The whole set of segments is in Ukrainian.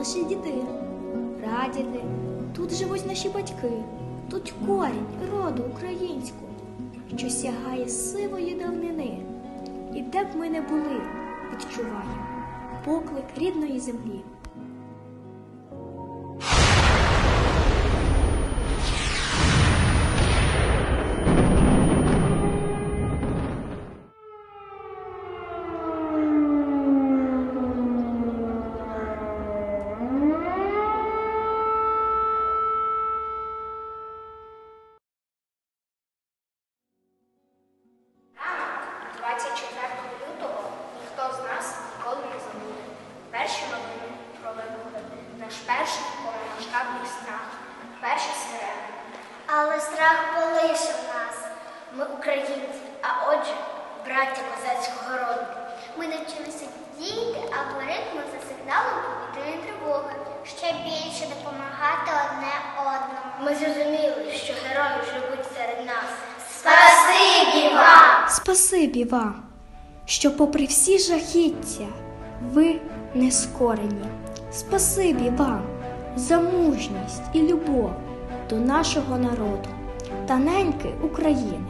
наші діди, прадіди, тут живуть наші батьки, тут корінь роду українську, що сягає сивої давнини. І де б ми не були, відчуваємо поклик рідної землі. Страх, перші сирени. Але страх полишив нас. Ми українці, а отже, браття козацького роду. Ми навчилися діяти алгоритми за сигналом повітряної тривоги, ще більше допомагати одне одному. Ми зрозуміли, що герої живуть серед нас. Спасибі вам! Спасибі вам, що, попри всі жахіття, ви не скорені. Спасибі вам за мужність і любов до нашого народу та неньки України.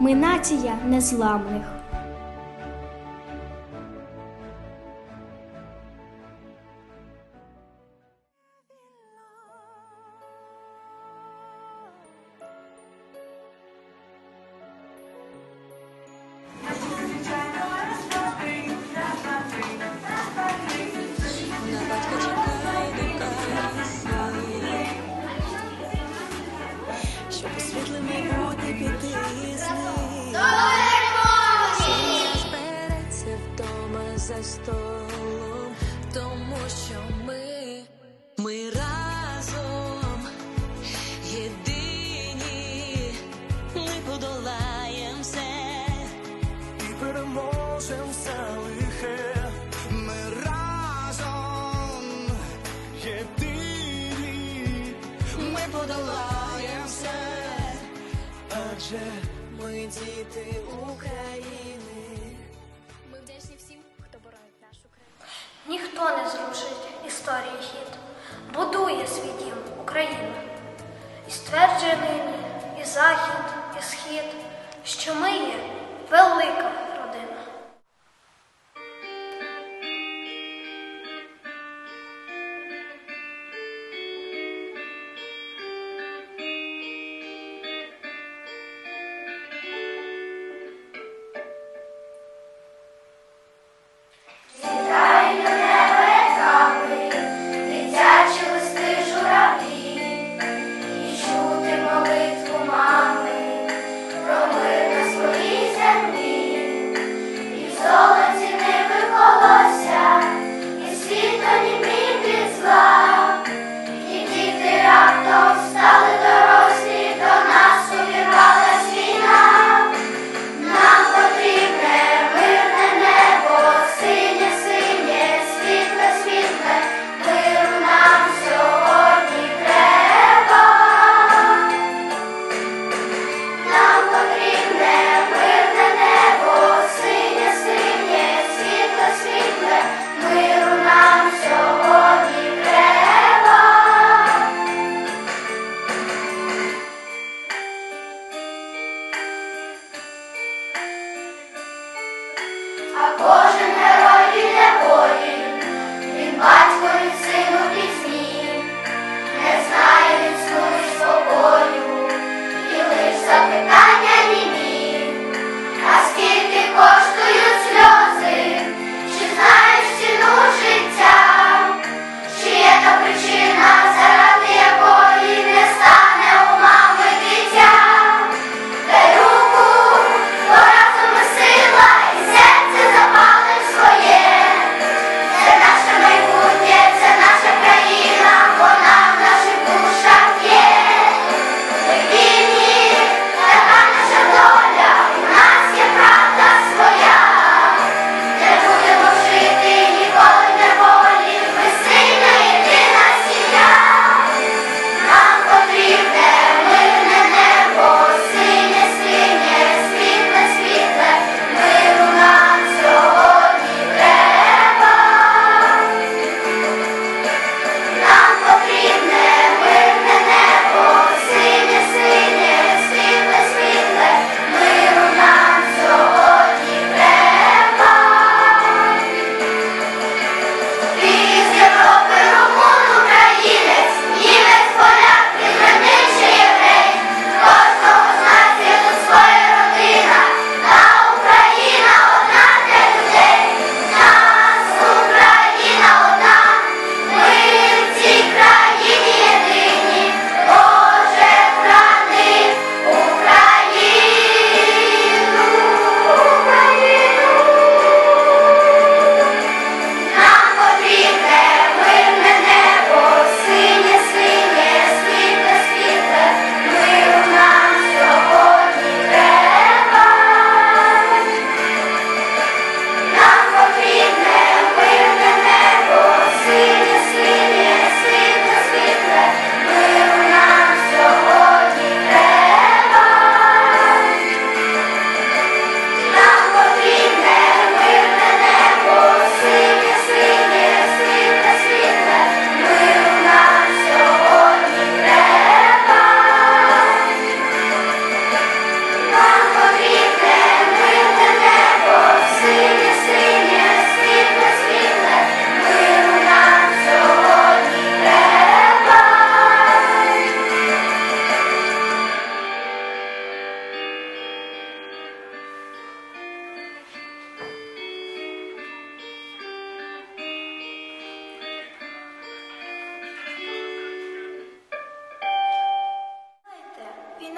Ми нація незламних. Світле майбутнє піти з ним. Збереться вдома за столом, тому що ми, ми разом єдині, ми подолаєм все. і переможем все адже Ми діти України. Ми вдячні всім, хто боронить нашу країну. Ніхто не зрушить історії хід, будує свій дім Україна. І стверджує нині і захід, і схід, що ми є велика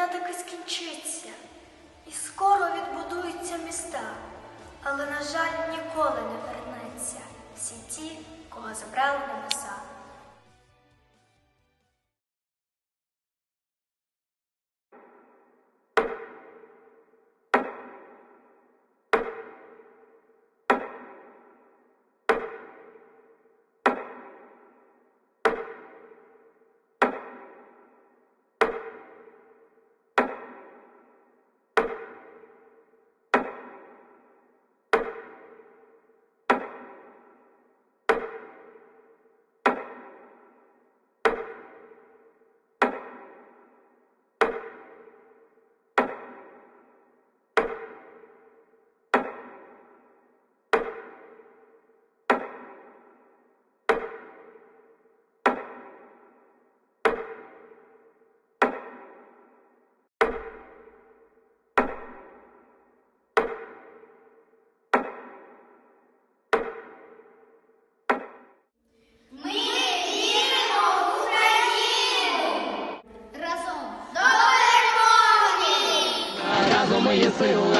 таки скінчиться, і скоро відбудуються міста, але, на жаль, ніколи не вернеться всі ті, кого забрали небеса. 对